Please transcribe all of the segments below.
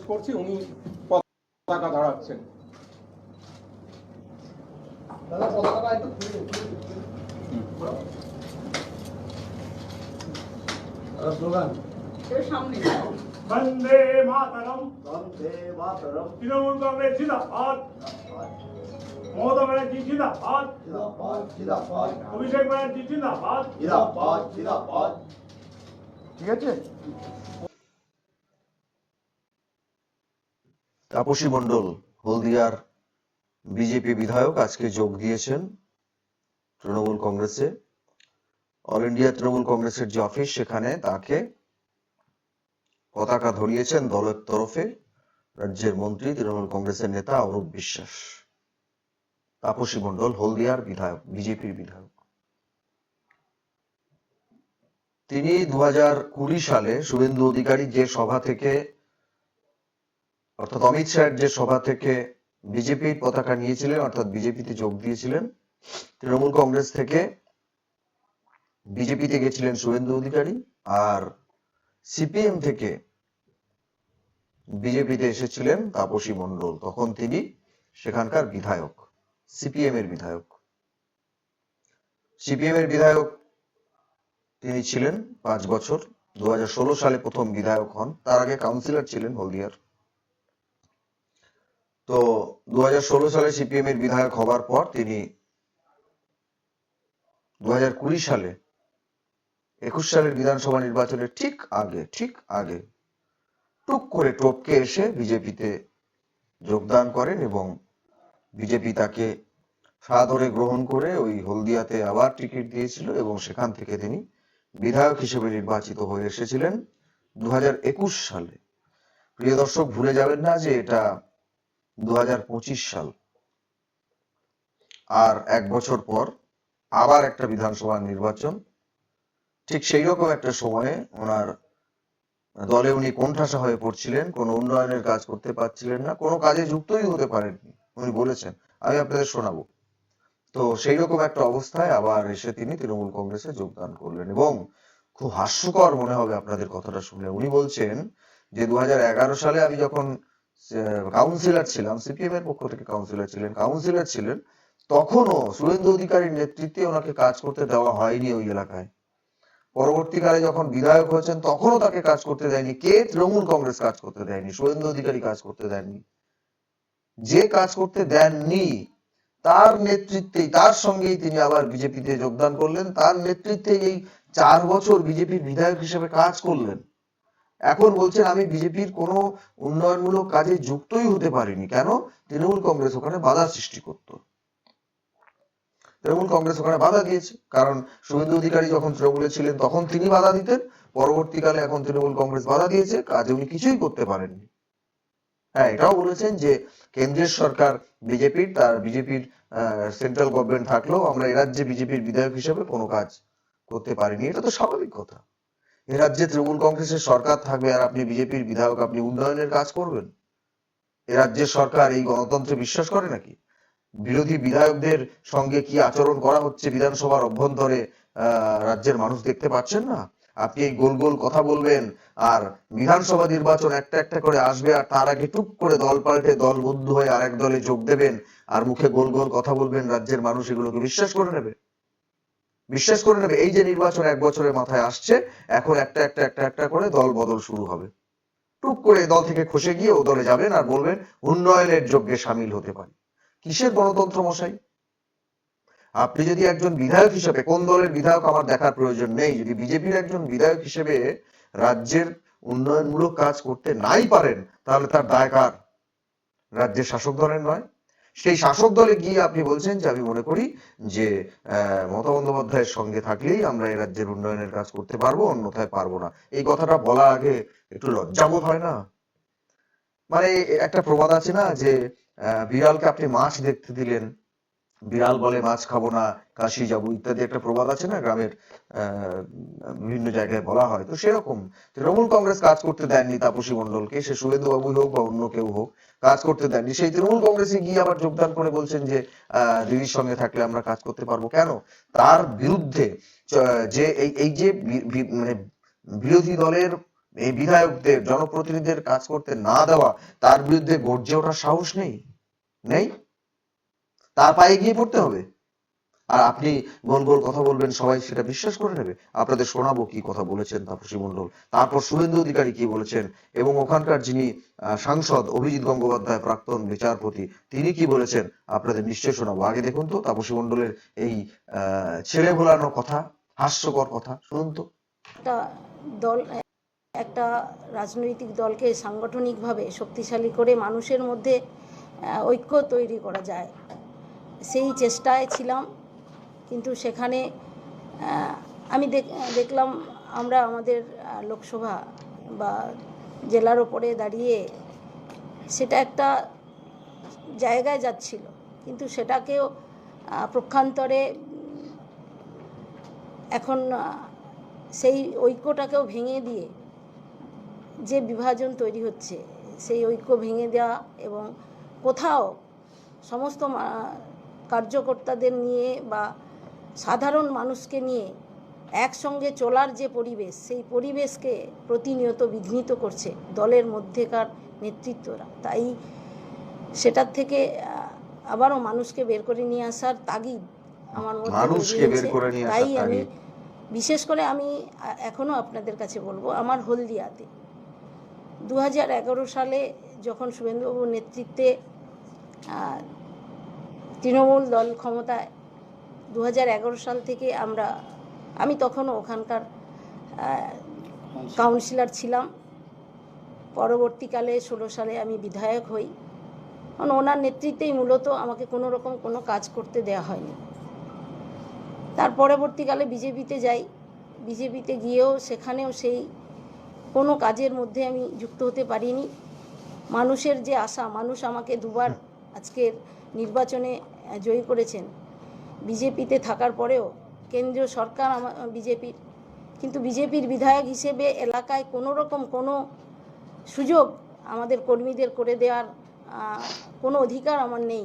করছি উনি পতাকা দাঁড়াচ্ছেন দাদা পতাকাটা একটু স্লোগান। সামনে। বন্দে মাতরম। বন্দে মাতরম। তৃণমূল কংগ্রেস জিন্দাবাদ। মমতা ব্যানার্জি জিন্দাবাদ। জিন্দাবাদ জিন্দাবাদ। অভিষেক ব্যানার্জি জিন্দাবাদ। জিন্দাবাদ জিন্দাবাদ। ঠিক আছে? তাপসী মণ্ডল, হলদিয়ার বিজেপি বিধায়ক আজকে যোগ দিয়েছেন তৃণমূল কংগ্রেসে। অল ইন্ডিয়া তৃণমূল কংগ্রেসের যে অফিস, সেখানে তাকে পতাকা ধরিয়েছেন দলের তরফে রাজ্যের মন্ত্রী, তৃণমূল কংগ্রেসের নেতা অরূপ বিশ্বাস। তাপসী মণ্ডল, হলদিয়ার বিধায়ক, বিজেপির বিধায়ক। তিনি দু সালে শুভেন্দু অধিকারী যে সভা থেকে অর্থাৎ অমিত শাহের যে সভা থেকে বিজেপির পতাকা নিয়েছিলেন, অর্থাৎ বিজেপিতে যোগ দিয়েছিলেন, তৃণমূল কংগ্রেস থেকে বিজেপিতে গেছিলেন শুভেন্দু অধিকারী আর সিপিএম থেকে বিজেপিতে এসেছিলেন তাপসী মণ্ডল। তখন তিনি সেখানকার বিধায়ক, সিপিএম এর বিধায়ক। সিপিএম এর বিধায়ক তিনি ছিলেন পাঁচ বছর। দু হাজার ষোলো সালে প্রথম বিধায়ক হন। তার আগে কাউন্সিলর ছিলেন হলদিয়ার। তো দু হাজার ষোলো সালে সিপিএম এর বিধায়ক হবার পর তিনি দু হাজার কুড়ি সালে, একুশ সালের বিধানসভা নির্বাচনের ঠিক আগে ঠিক আগে টুক করে টপকে এসে বিজেপিতে যোগদান করেন এবং বিজেপি তাকে সাদরে গ্রহণ করে ওই হলদিয়াতে আবার টিকিট দিয়েছিল এবং সেখান থেকে তিনি বিধায়ক হিসেবে নির্বাচিত হয়ে এসেছিলেন দু হাজার একুশ সালে। প্রিয় দর্শক, ভুলে যাবেন না যে এটা দু সাল। আর এক বছর পর আবার একটা বিধানসভা নির্বাচন। ঠিক সেই রকম একটা সময়ে ওনার দলে উনি কোণঠাসা হয়ে পড়ছিলেন, কোনো উন্নয়নের কাজ করতে পারছিলেন না, কোনো কাজে যুক্তই হতে পারেননি, উনি বলেছেন। আমি আপনাদের শোনাবো। তো সেই রকম একটা অবস্থায় আবার এসে তিনি তৃণমূল কংগ্রেসে যোগদান করলেন এবং খুব হাস্যকর মনে হবে আপনাদের কথাটা শুনলে উনি বলছেন যে দু হাজার এগারো সালে আমি যখন কাউন্সিলর ছিলাম সিপিএম এর পক্ষ থেকে কাউন্সিলর ছিলেন কাউন্সিলর ছিলেন, তখনও সুরেন্দ্র অধিকারীর নেতৃত্বে ওনাকে কাজ করতে দেওয়া হয়নি ওই এলাকায়। পরবর্তীকালে যখন বিধায়ক হয়েছেন, তখনও তাকে কাজ করতে দেয়নি। কে? তৃণমূল কংগ্রেস কাজ করতে দেয়নি, সুরেন্দ্র অধিকারী কাজ করতে দেননি। যে কাজ করতে দেননি, তার নেতৃত্বেই, তার সঙ্গেই তিনি আবার বিজেপিতে যোগদান করলেন। তার নেতৃত্বে এই চার বছর বিজেপির বিধায়ক হিসেবে কাজ করলেন। এখন বলছেন আমি বিজেপির কোনো উন্নয়নমূলক কাজে যুক্তই হতে পারিনি। কেন? তৃণমূল কংগ্রেস ওখানে বাধা সৃষ্টি করত। তৃণমূল কংগ্রেস ওখানে বাধা দিয়েছে। কারণ শুভেন্দু অধিকারী যখন তৃণমূলে ছিলেন, তখন তিনি বাধা দিতেন। পরবর্তীকালে এখন তৃণমূল কংগ্রেস বাধা দিয়েছে। কাজে উনি কিছুই করতে পারেননি। হ্যাঁ এটাও বলেছেন যে কেন্দ্রের সরকার বিজেপির, তার বিজেপির সেন্ট্রাল গভর্নমেন্ট থাকলেও আমরা এ রাজ্যে বিজেপির বিধায়ক হিসেবে কোনো কাজ করতে পারিনি। এটা তো স্বাভাবিক কথা। এ রাজ্যে তৃণমূল কংগ্রেসের সরকার থাকবে আর আপনি বিজেপির বিধায়ক, আপনি উন্নয়নের কাজ করবেন। এ রাজ্যের সরকার এই গণতন্ত্রে বিশ্বাস করে নাকি? বিরোধী বিধায়কদের সঙ্গে কি আচরণ করা হচ্ছে বিধানসভার অভ্যন্তরে রাজ্যের মানুষ দেখতে পাচ্ছেন না? আপনি এই গোল গোল কথা বলবেন আর বিধানসভা নির্বাচন একটা একটা করে আসবে আর তার আগে টুক করে দল পাল্টে দল বন্ধু হয়ে আরেক দলে যোগ দেবেন আর মুখে গোল গোল কথা বলবেন, রাজ্যের মানুষ এগুলোকে বিশ্বাস করে নেবে। বিশ্বাস করে নেবে, এই যে নির্বাচন এক বছরের মাথায় আসছে, এখন একটা একটা একটা একটা করে দল বদল শুরু হবে। টুক করে দল থেকে খসে গিয়ে ও দলে যাবেন আর বলবেন, উন্নয়নের যজ্ঞে সামিল হতে পারি। কিসের গণতন্ত্র মশাই? আপনি যদি একজন বিধায়ক হিসেবে, কোন দলের বিধায়ক আমার দেখার প্রয়োজন নেই, যদি বিজেপির একজন বিধায়ক হিসেবে রাজ্যের উন্নয়নমূলক কাজ করতে নাই পারেন, তাহলে তার দায় কার? রাজ্যের শাসক দলের নয়। সেই শাসক দলে গিয়ে আপনি বলছেন যে, আমি মনে করি যে মমতা বন্দ্যোপাধ্যায়ের সঙ্গে থাকলেই আমরা এই রাজ্যের উন্নয়নের কাজ করতে পারব, অন্যথায় পারব না। এই কথাটা বলা আগে একটু লজ্জাবোধ হয় না? মানে একটা প্রবাদ আছে না যে বিড়ালকে আপনি মাছ দেখতে দিলেন বিড়াল বলে মাছ খাব না কাশি যাব ইত্যাদি একটা প্রবাদ আছে না গ্রামের বিভিন্ন জায়গায় বলা হয়। তো সেরকম তৃণমূল কংগ্রেস কাজ করতে দেননি তাপসী মণ্ডলকে সে শুভেন্দু বাবু হোক বা অন্য কেউ হোক কাজ করতে দেননি। সেই তৃণমূল কংগ্রেসে গিয়ে আবার যোগদান করে বলছেন যে আহ, দিদির সঙ্গে থাকলে আমরা কাজ করতে পারব কেন? তার বিরুদ্ধে যে এই এই যে মানে বিরোধী দলের এই বিধায়কদের জনপ্রতিনিধিদের কাজ করতে না দেওয়া তার বিরুদ্ধে গর্জে ওঠার সাহস নেই? নেই? তার পায়ে গিয়ে পড়তে হবে। আর আপনি গোল গোল কথা বলবেন, সবাই সেটা বিশ্বাস করে নেবে। আপনাদের শোনাবো কি কথা বলেছেন তাপসী মণ্ডল। তারপর শুভেন্দু অধিকারী কি বলেছেন? এবং ওখানকার যিনি সাংসদ অভিজিৎ গঙ্গোপাধ্যায়, প্রাক্তন বিচারপতি, তিনি কি বলেছেন? আপনাদের নিশ্চয় শোনাবো। আগে দেখুন তো তাপসী মণ্ডলের এই ছেলে ভোলানো কথা, হাস্যকর কথা। শুনুন তো। দল, একটা রাজনৈতিক দলকে সাংগঠনিকভাবে শক্তিশালী করে মানুষের মধ্যে ঐক্য তৈরি করা যায়। সেই চেষ্টায় ছিলাম, কিন্তু সেখানে আমি দেখ- দেখলাম আমরা আমাদের লোকসভা বা জেলার ওপরে দাঁড়িয়ে সেটা একটা জায়গায় যাচ্ছিল, কিন্তু সেটাকেও প্রক্ষান্তরে এখন সেই ঐক্যটাকেও ভেঙে দিয়ে যে বিভাজন তৈরি হচ্ছে, সেই ঐক্য ভেঙে দেওয়া এবং কোথাও সমস্ত কার্যকর্তাদের নিয়ে বা সাধারণ মানুষকে নিয়ে একসঙ্গে চলার যে পরিবেশ সেই পরিবেশকে প্রতিনিয়ত বিঘ্নিত করছে দলের মধ্যেকার নেতৃত্বরা। তাই সেটার থেকে আবারও মানুষকে বের করে নিয়ে আসার তাগিদ আমার মধ্যে তাই আমি বিশেষ করে আমি আ- এখনও আপনাদের কাছে বলব আমার হলদিয়াতে দু হাজার এগারো সালে যখন শুভেন্দুবাবুর নেতৃত্বে তৃণমূল দল ক্ষমতায় দু হাজার এগারো সাল থেকে আমরা, আমি তখনও ওখানকার কাউন্সিলর ছিলাম। পরবর্তীকালে ষোলো সালে আমি বিধায়ক হই। কারণ ওনার নেতৃত্বেই মূলত আমাকে কোনো রকম কোনো কাজ করতে দেওয়া হয়নি। তার পরবর্তীকালে বিজেপিতে যাই। বিজেপিতে গিয়েও সেখানেও সেই কোনো কাজের মধ্যে আমি যুক্ত হতে পারিনি। মানুষের যে আশা, মানুষ আমাকে দুবার আজকের নির্বাচনে জয়ী করেছেন। বিজেপিতে থাকার পরেও কেন্দ্রীয় সরকার আমার বিজেপির, কিন্তু বিজেপির বিধায়ক হিসেবে এলাকায় কোনো রকম কোনো সুযোগ আমাদের কর্মীদের করে দেওয়ার কোনো অধিকার আমার নেই।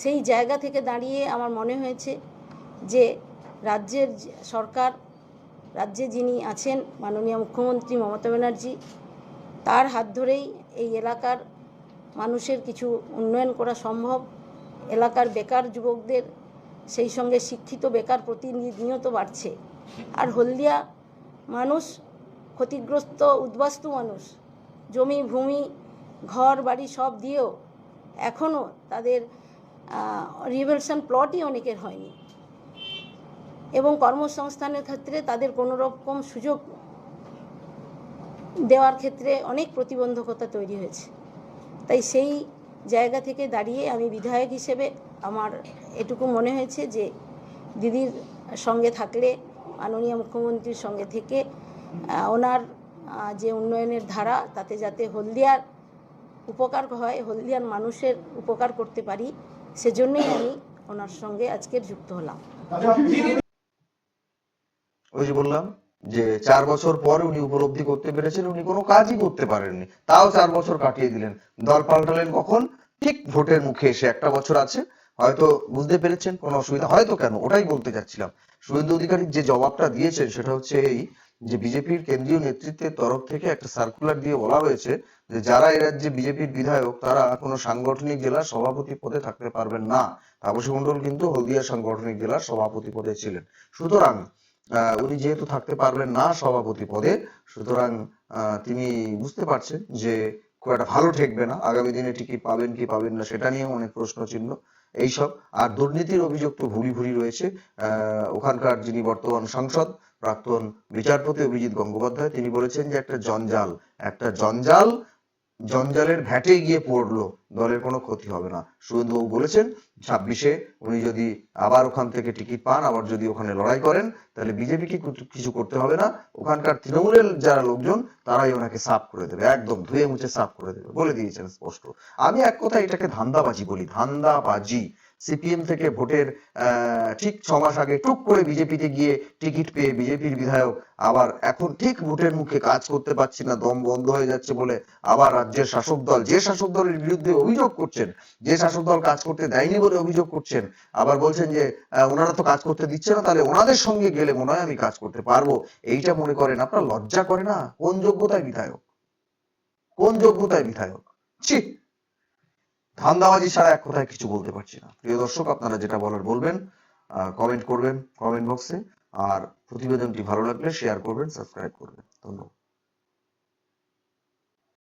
সেই জায়গা থেকে দাঁড়িয়ে আমার মনে হয়েছে যে রাজ্যের সরকার, রাজ্যে যিনি আছেন মাননীয় মুখ্যমন্ত্রী মমতা ব্যানার্জি, তার হাত ধরেই এই এলাকার মানুষের কিছু উন্নয়ন করা সম্ভব। এলাকার বেকার যুবকদের সেই সঙ্গে শিক্ষিত বেকার প্রতিনিয়ত বাড়ছে। আর হলদিয়া মানুষ, ক্ষতিগ্রস্ত, উদ্বাস্তু মানুষ, জমি, ভূমি, ঘর, বাড়ি সব দিয়েও এখনও তাদের রিভেলশন প্লটই অনেকের হয়নি। এবং কর্মসংস্থানের ক্ষেত্রে তাদের কোনো রকম সুযোগ দেওয়ার ক্ষেত্রে অনেক প্রতিবন্ধকতা তৈরি হয়েছে। তাই সেই জায়গা থেকে দাঁড়িয়ে আমি বিধায়ক হিসেবে আমার এটুকু মনে হয়েছে যে দিদির সঙ্গে থাকলে, মাননীয় মুখ্যমন্ত্রীর সঙ্গে থেকে ওনার যে উন্নয়নের ধারা তাতে যাতে হলদিয়ার উপকার হয়, হলদিয়ার মানুষের উপকার করতে পারি, সেজন্যই আমি ওনার সঙ্গে আজকের যুক্ত হলাম। ওই যে বললাম যে চার বছর পর উনি উপলব্ধি করতে পেরেছেন, উনি কোনো কাজই করতে পারেননি। তাও চার বছর কাটিয়ে দিলেন। দল পাল্টালেন কখন? ঠিক ভোটের মুখে এসে একটা বছর আছে। হয়তো বুঝতে পেরেছেন, কোনো অসুবিধা। হয়তো কেন? ওটাই বলতে চাচ্ছিলাম। শুভেন্দু অধিকারী যে জবাবটা দিয়েছেন, সেটা হচ্ছে এই যে বিজেপির কেন্দ্রীয় নেতৃত্বের তরফ থেকে একটা সার্কুলার দিয়ে বলা হয়েছে যে যারা এ রাজ্যে বিজেপির বিধায়ক, তারা কোনো সাংগঠনিক জেলার সভাপতি পদে থাকতে পারবেন না। তাপসী মণ্ডল কিন্তু হলদিয়া সাংগঠনিক জেলার সভাপতি পদে ছিলেন। সুতরাং উনি যেহেতু থাকতে পারবেন না সভাপতি পদে, সুতরাং তিনি বুঝতে পারছেন যে খুব একটা ভালো ঠেকবে না, আগামী দিনে টিকিট পাবেন কি পাবেন না সেটা নিয়েও অনেক প্রশ্ন চিহ্ন, এইসব। আর দুর্নীতির অভিযোগ তো ভুরি ভুরি রয়েছে ওখানকার যিনি বর্তমান সাংসদ, প্রাক্তন বিচারপতি অভিজিৎ গঙ্গোপাধ্যায়, তিনি বলেছেন যে একটা জঞ্জাল একটা জঞ্জাল জঞ্জালের ভ্যাটে গিয়ে পড়ল, দলের কোনো ক্ষতি হবে না। সুরেন্দ্রবাবু বলেছেন, ছাব্বিশে উনি যদি আবার ওখান থেকে টিকিট পান, আবার যদি ওখানে লড়াই করেন, তাহলে বিজেপিকে কিছু করতে হবে না? ওখানকার তৃণমূলের যারা লোকজন, তারাই ওনাকে সাফ করে দেবে, একদম ধুয়ে মুছে সাফ করে দেবে, বলে দিয়েছেন স্পষ্ট। আমি এক কথা এটাকে ধান্দাবাজি বলি, ধান্দাবাজি। সিপিএম থেকে ভোটের ঠিক ছ মাস আগে টুক করে বিজেপিতে গিয়ে টিকিট পেয়ে বিজেপির বিধায়ক আবার এখন ঠিক ভোটের মুখে কাজ করতে পারছি না, দম বন্ধ হয়ে যাচ্ছে বলে আবার রাজ্যের শাসক দল, যে শাসক দলের বিরুদ্ধে অভিযোগ করছেন, যে শাসক দল কাজ করতে দেয়নি বলে অভিযোগ করছেন, আবার বলছেন যে ওনারা তো কাজ করতে দিচ্ছে না, তাহলে ওনাদের সঙ্গে গেলে মনে হয় আমি কাজ করতে পারব। এইটা মনে করেন আপনার, লজ্জা করে না? কোন যোগ্যতায় বিধায়ক? কোন যোগ্যতায় বিধায়ক? ছি ধান্দাবাজি ছাড়া এক কথায় কিছু বলতে পারছি না। প্রিয় দর্শক, আপনারা যেটা বলার বলবেন কমেন্ট করবেন কমেন্ট বক্সে আর প্রতিবেদনটি ভালো লাগলে শেয়ার করবেন সাবস্ক্রাইব করবেন। ধন্যবাদ।